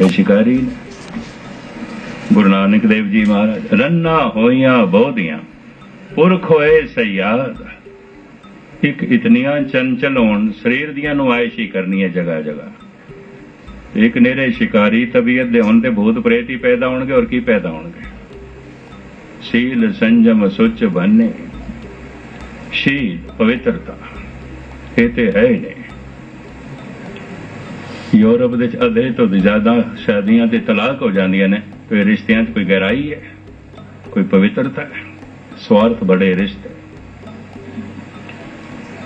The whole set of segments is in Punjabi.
ਇਹ ਸ਼ਿਕਾਰੀ ਗੁਰੂ ਨਾਨਕ ਦੇਵ ਜੀ ਮਹਾਰਾਜ, ਰੰਨਾ ਹੋਈਆਂ ਬੋਧੀਆਂ, ਪੁਰਖ ਹੋਏ ਸਿਆਦ ਇੱਕ ਇਤਨੀਆਂ ਚੰਚਲ ਹੋਣ, ਸਰੀਰ ਦੀਆਂ ਨੁਮਾਇਸ਼ੀ ਕਰਨੀ ਹੈ ਜਗ੍ਹਾ ਜਗ੍ਹਾ ਇੱਕ ਨੇਰੇ ਸ਼ਿਕਾਰੀ ਤਬੀਅਤ ਦੇ ਹੋਣ ਤੇ ਭੂਤ ਪ੍ਰੇਤ ਹੀ ਪੈਦਾ ਹੋਣਗੇ ਔਰ ਕੀ ਪੈਦਾ ਹੋਣਗੇ? ਸ਼ੀਲ ਸੰਜਮ ਸੁੱਚ ਬੰਨੇ, ਸ਼ੀਲ ਪਵਿੱਤਰਤਾ, ਇਹ ਤੇ ਹੈ ਹੀ ਨਹੀਂ। ਯੂਰਪ ਦੇ ਅੱਧੇ ਤੋਂ ਜ਼ਿਆਦਾ ਸ਼ਾਦੀਆਂ ਤੇ ਤਲਾਕ ਹੋ ਜਾਂਦੀਆਂ ਨੇ। ਕੋਈ ਰਿਸ਼ਤਿਆਂ 'ਚ ਕੋਈ ਗਹਿਰਾਈ ਹੈ, ਕੋਈ ਪਵਿੱਤਰਤਾ ਹੈ, ਸਵਾਰਥ ਬੜੇ ਰਿਸ਼ਤੇ।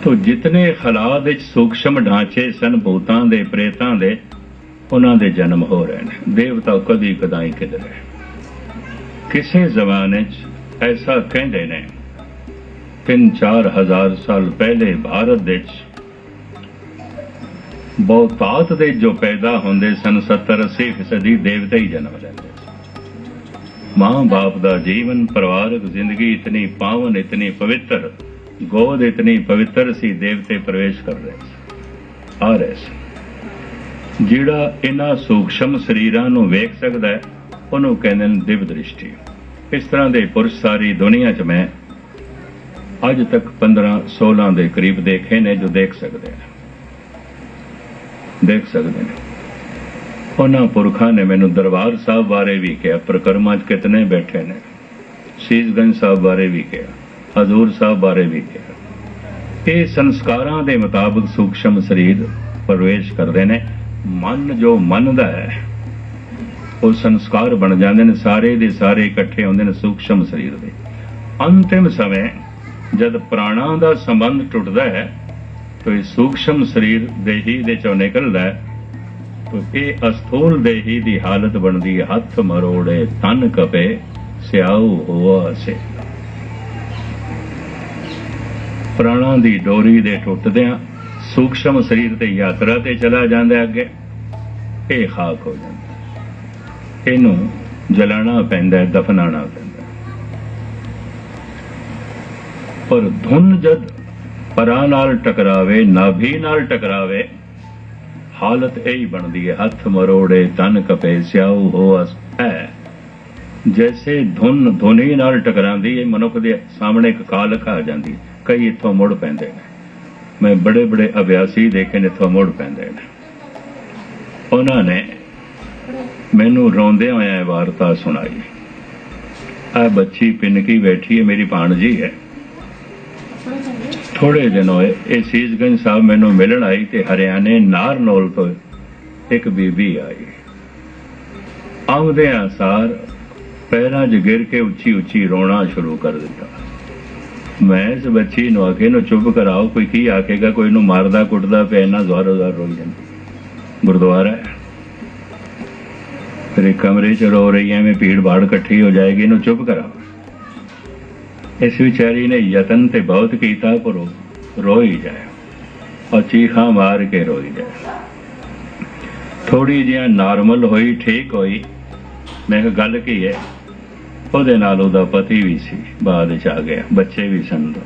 ਤੋ ਜਿਤਨੇ ਖਲਾ ਵਿੱਚ ਸੂਖਸ਼ਮ ਢਾਂਚੇ ਸਨ, ਭੂਤਾਂ ਦੇ, ਪ੍ਰੇਤਾਂ ਦੇ, ਉਹਨਾਂ ਦੇ ਜਨਮ ਹੋ ਰਹੇ ਨੇ। ਦੇਵਤਾ ਕਦੀ ਕਦਾਈ ਕਿਧਰੇ। ਕਿਸੇ ਜ਼ਮਾਨੇ 'ਚ ਐਸਾ ਕਹਿੰਦੇ ਨੇ, ਤਿੰਨ ਚਾਰ ਹਜ਼ਾਰ ਸਾਲ ਪਹਿਲੇ ਭਾਰਤ ਦੇ ਵਿੱਚ ਬਹੁਤਾਤ ਦੇ ਜੋ ਪੈਦਾ ਹੁੰਦੇ ਸਨ 70 80 ਫੀਸਦੀ ਦੇਵਤੇ ਹੀ ਜਨਮ ਲੈਂਦੇ ਮਾਂ ਬਾਪ ਦਾ ਜੀਵਨ ਪਰਿਵਾਰਕ ਜ਼ਿੰਦਗੀ ਇਤਨੀ ਪਾਵਨ, ਇਤਨੀ ਪਵਿੱਤਰ, ਗੋਦ ਇਤਨੀ ਪਵਿੱਤਰ ਸੀ, ਦੇਵਤੇ ਪ੍ਰਵੇਸ਼ ਕਰ ਰਹੇ ਸੀ ਆ ਰਹੇ ਸੀ ਜਿਹੜਾ ਇਹਨਾਂ ਸੂਖਸ਼ਮ ਸਰੀਰਾਂ ਨੂੰ ਵੇਖ ਸਕਦਾ ਹੈ, ਉਹਨੂੰ ਕਹਿੰਦੇ ਨੇ ਦਿਵ ਦ੍ਰਿਸ਼ਟੀ। ਇਸ ਤਰ੍ਹਾਂ ਦੇ ਪੁਰਸ਼ ਸਾਰੀ ਦੁਨੀਆ 'ਚ ਮੈਂ ਅੱਜ ਤੱਕ 15 16 ਦੇ ਕਰੀਬ ਦੇਖੇ ਨੇ ਜੋ ਦੇਖ ਸਕਦੇ ਨੇ। ਦੇਖ ਸਕਦੇ ਨੇ। ਉਹਨਾਂ ਪੁਰਖਾਂ ਨੇ ਮੈਨੂੰ ਦਰਬਾਰ ਸਾਹਿਬ ਬਾਰੇ ਵੀ ਕਿਹਾ, ਪ੍ਰਕਰਮਾਂ 'ਚ ਕਿਤਨੇ ਬੈਠੇ ਨੇ। ਸੀਸਗੰਜ ਸਾਹਿਬ ਬਾਰੇ ਵੀ ਕਿਹਾ, ਹਜ਼ੂਰ ਸਾਹਿਬ ਬਾਰੇ ਵੀ ਕਿਹਾ। ਇਹ ਸੰਸਕਾਰਾਂ ਦੇ ਮੁਤਾਬਕ ਸੂਖਸ਼ਮ ਸਰੀਰ ਪ੍ਰਵੇਸ਼ ਕਰਦੇ ਨੇ। ਮਨ ਜੋ ਮੰਨਦਾ ਹੈ, ਉਹ ਸੰਸਕਾਰ ਬਣ ਜਾਂਦੇ ਨੇ, ਸਾਰੇ ਦੇ ਸਾਰੇ ਇਕੱਠੇ ਹੁੰਦੇ ਨੇ ਸੂਖਸ਼ਮ ਸਰੀਰ ਦੇ। ਅੰਤਿਮ ਸਮੇਂ ਜਦ ਪ੍ਰਾਣਾਂ ਦਾ ਸੰਬੰਧ ਟੁੱਟਦਾ ਹੈ ਤੋ ਇਹ ਸੂਖਸ਼ਮ ਸਰੀਰ ਦੇਹੀ ਦੇ ਚੋਂ ਨਿਕਲਦਾ ਤੋ ਇਹ ਅਸਥੂਲ ਦੇਹੀ ਦੀ ਹਾਲਤ ਬਣਦੀ? ਹੱਥ ਮਰੋੜੇ, ਤਨ ਕਪੇ, ਸਿਆਉ ਹੋਆ ਸੇ। ਪ੍ਰਾਣਾਂ ਦੀ ਡੋਰੀ ਦੇ ਟੁੱਟਦਿਆਂ ਸੂਖਸ਼ਮ ਸਰੀਰ ਤੇ ਯਾਤਰਾ ਤੇ ਚਲਾ ਜਾਂਦਾ ਅੱਗੇ। ਇਹ ਖਾਕ ਹੋ ਜਾਂਦਾ। ਇਹਨੂੰ ਜਲਾਣਾ ਪੈਂਦਾ ਹੈ ਦਫਨਾਣਾ ਪੈਂਦਾ। ਪਰ ਧੁਨ ਜਦ ਪਰਾਂ ਨਾਲ ਟਕਰਾਵੇ, ਨਾਭੀ ਨਾਲ ਟਕਰਾਵੇ। ਹਾਲਤ ਇਹੀ ਬਣਦੀ ਹੈ, ਹੱਥ ਮਰੋੜੇ, ਤਨ ਕਪੇ ਸਿਆਉ ਹੋਸ ਹੈ। ਜੈਸੇ ਧੁਨ ਧੁਨੀ ਨਾਲ ਟਕਰਾਉਂਦੀ ਹੈ, ਮਨੁੱਖ ਦੇ ਸਾਹਮਣੇ ਇੱਕ ਕਾਲਕ ਆ ਜਾਂਦੀ ਕਈ ਇੱਥੋਂ ਮੁੜ ਪੈਂਦੇ ਨੇ। ਮੈਂ ਬੜੇ ਬੜੇ ਅਭਿਆਸੀ ਦੇਖੇ ਨੇ, ਇੱਥੋਂ ਮੁੜ ਪੈਂਦੇ ਨੇ। ਉਹਨਾਂ ਨੇ ਮੈਨੂੰ ਰੋਂਦੇ ਹੋਇਆ ਵਾਰਤਾ ਸੁਣਾਈ। ਆ ਬੱਚੀ ਪਿੰਨ ਕੀ ਬੈਠੀ ਹੈ, ਮੇਰੀ ਭਾਣਜੀ ਹੈ। ਥੋੜੇ ਦਿਨ ਹੋਏ, ਇਹ ਸੀਸਗੰਜ ਸਾਹਿਬ ਮੈਨੂੰ ਮਿਲਣ ਆਈ ਤੇ ਹਰਿਆਣੇ ਨਾਰਨੌਲ ਤੋਂ ਇੱਕ ਬੀਬੀ ਆਈ। ਆਉਂਦਿਆਂ ਸਾਰ ਪੈਰਾਂ 'ਚ ਗਿਰ ਕੇ ਉੱਚੀ ਉੱਚੀ ਰੋਣਾ ਸ਼ੁਰੂ ਕਰ ਦਿੱਤਾ। ਮੈਂ ਇਸ ਬੱਚੀ ਨੂੰ ਆਕੇ ਨੂੰ ਚੁੱਪ ਕਰਾਓ, ਕੋਈ ਕੀ ਆਕੇਗਾ ਕੋਈ ਨੂੰ ਮਾਰਦਾ, ਕੁੱਟਦਾ ਪਿਆ, ਇੰਨਾ ਜ਼ੋਰ ਜ਼ੋਰ ਰੋਈ ਜਾਂਦੀ। ਗੁਰਦੁਆਰਾ ਹੈ। ਫਿਰ ਕਮਰੇ 'ਚ ਰੋ ਰਹੀ ਐਵੇਂ ਭੀੜ ਬਾੜ ਇਕੱਠੀ ਹੋ ਜਾਏਗੀ, ਇਹਨੂੰ ਚੁੱਪ ਕਰਾਓ। ਇਸ ਵਿਚਾਰੀ ਨੇ ਯਤਨ ਤੇ ਬਹੁਤ ਕੀਤਾ, ਪਰ ਉਹ ਰੋ ਜਾਏ ਔਰ ਚੀਖਾਂ ਮਾਰ ਕੇ ਰੋਈ ਜਾਏ। ਥੋੜੀ ਜਿਹੀ ਨਾਰਮਲ ਹੋਈ, ਠੀਕ ਹੋਈ। ਮੈਂ ਕਿਹਾ, ਗੱਲ ਕੀ ਹੈ? ਉਹਦੇ ਨਾਲ ਉਹਦਾ ਪਤੀ ਵੀ ਸੀ, ਬਾਅਦ ਚ ਆ ਗਿਆ, ਬੱਚੇ ਵੀ ਸਨ ਦੋ।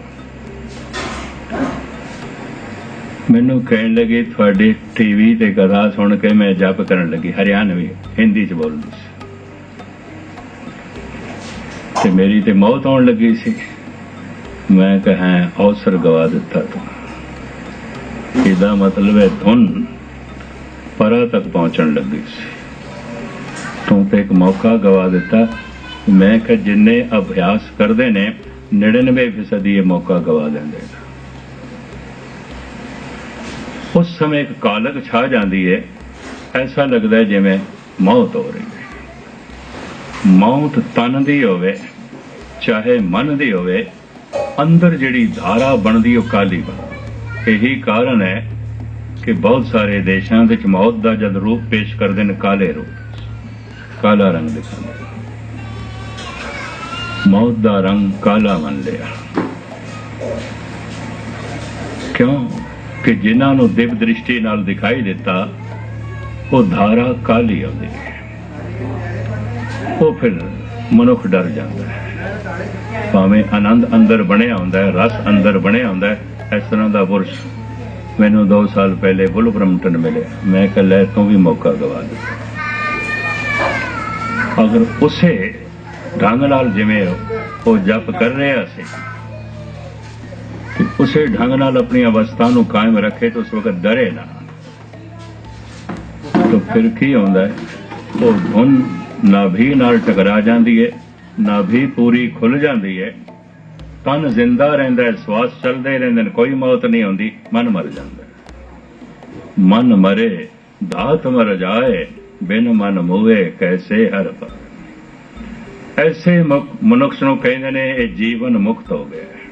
ਮੈਨੂੰ ਕਹਿਣ ਲੱਗੇ, ਤੁਹਾਡੇ ਟੀਵੀ ਤੇ ਕਥਾ ਸੁਣ ਕੇ ਮੈਂ ਜਪ ਕਰਨ ਲੱਗੀ, ਹਰਿਆਣਵੀ, ਹਿੰਦੀ ਚ ਬੋਲਦੀ ਸੀ। ਤੇ ਮੇਰੀ ਤੇ ਮੌਤ ਆਉਣ ਲੱਗੀ ਸੀ। ਮੈਂ ਕਹਾਂ ਅਵਸਰ ਗਵਾ ਦਿੱਤਾ ਤੂੰ। ਇਹਦਾ ਮਤਲਬ ਹੈ ਧੁਨ ਪਰਾਂ ਤੱਕ ਪਹੁੰਚਣ ਲੱਗੀ ਸੀ। ਤੂੰ ਤੇ ਇੱਕ ਮੌਕਾ ਗਵਾ ਦਿੱਤਾ। ਮੈਂ ਕਿ ਜਿੰਨੇ ਅਭਿਆਸ ਕਰਦੇ ਨੇ 99% ਇਹ ਮੌਕਾ ਗਵਾ ਦਿੰਦੇ ਨੇ। ਉਸ ਸਮੇਂ ਇੱਕ ਕਾਲਕ ਛਾ ਜਾਂਦੀ ਹੈ ਐਸਾ ਲੱਗਦਾ ਜਿਵੇਂ ਮੌਤ ਹੋ ਰਹੀ ਹੈ ਮੌਤ ਤਨ ਦੀ ਹੋਵੇ, ਚਾਹੇ ਮਨ ਦੀ ਹੋਵੇ, ਅੰਦਰ ਜਿਹੜੀ ਧਾਰਾ ਬਣਦੀ ਉਹ ਕਾਲੀ ਬਣਦੀ ਇਹੀ ਕਾਰਨ ਹੈ ਕਿ ਬਹੁਤ ਸਾਰੇ ਦੇਸ਼ਾਂ ਵਿੱਚ ਮੌਤ ਦਾ ਜਦ ਰੂਪ ਪੇਸ਼ ਕਰਦੇ ਨੇ ਕਾਲੇ ਰੂਪ ਕਾਲਾ ਰੰਗ ਦਿਖਾਉਂਦੇ ਮੌਤ ਦਾ ਰੰਗ ਕਾਲਾ ਮੰਨ ਲਿਆ। ਕਿਉਂ? ਕਿ ਜਿਨ੍ਹਾਂ ਨੂੰ ਦਿਵ ਦ੍ਰਿਸ਼ਟੀ ਨਾਲ ਦਿਖਾਈ ਦਿੱਤਾ, ਉਹ ਧਾਰਾ ਕਾਲੀ ਆਉਂਦੀ ਹੈ। ਉਹ ਫਿਰ ਮਨੁੱਖ ਡਰ ਜਾਂਦਾ ਹੈ। ਭਾਵੇਂ ਆਨੰਦ ਅੰਦਰ ਬਣਿਆ ਹੁੰਦਾ ਹੈ, ਰਸ ਅੰਦਰ ਬਣਿਆ ਹੁੰਦਾ ਹੈ, ਇਸ ਤਰ੍ਹਾਂ ਦਾ ਪੁਰਸ਼ ਮੈਨੂੰ 2 ਸਾਲ ਪਹਿਲੇ ਬੁੱਲ ਬ੍ਰਹਮਟਨ ਮਿਲੇ ਮੈਂ ਕਿਹਾ ਲੈ ਤੂੰ ਵੀ ਮੌਕਾ ਗਵਾ ਦਿੱਤਾ। ਅਗਰ ਉਸੇ ਢੰਗ ਨਾਲ ਜਿਵੇਂ ਉਹ ਜਪ ਕਰ ਰਿਹਾ ਸੀ ਉਸੇ ਢੰਗ ਨਾਲ ਆਪਣੀ ਅਵਸਥਾ ਨੂੰ ਕਾਇਮ ਰੱਖੇ, ਤਾਂ ਉਸ ਵਕਤ ਡਰੇ ਨਾ। ਤਾਂ ਫਿਰ ਕੀ ਹੁੰਦਾ ਹੈ? ਉਹ ਧੁਨ ਨਾਭੀ ਨਾਲ ਟਕਰਾ ਜਾਂਦੀ ਹੈ ਨਾਭੀ ਪੂਰੀ ਖੁੱਲ ਜਾਂਦੀ ਹੈ ਤਨ ਜ਼ਿੰਦਾ ਰਹਿੰਦਾ ਸਵਾਸ ਚੱਲਦੇ ਰਹਿੰਦੇ ਨੇ, ਕੋਈ ਮੌਤ ਨਹੀਂ ਆਉਂਦੀ, ਮਨ ਮਰ ਜਾਂਦਾ ਮਨ ਮਰੇ ਧਾਤ ਮਰ ਜਾਏ, ਬਿਨ ਮਨ ਮੋਵੇ ਕੈਸੇ ਹਰ ਪਰ ਐਸੇ ਮੁਕ- ਮਨੁੱਖ ਨੂੰ ਕਹਿੰਦੇ ਨੇ, ਇਹ ਜੀਵਨ ਮੁਕਤ ਹੋ ਗਿਆ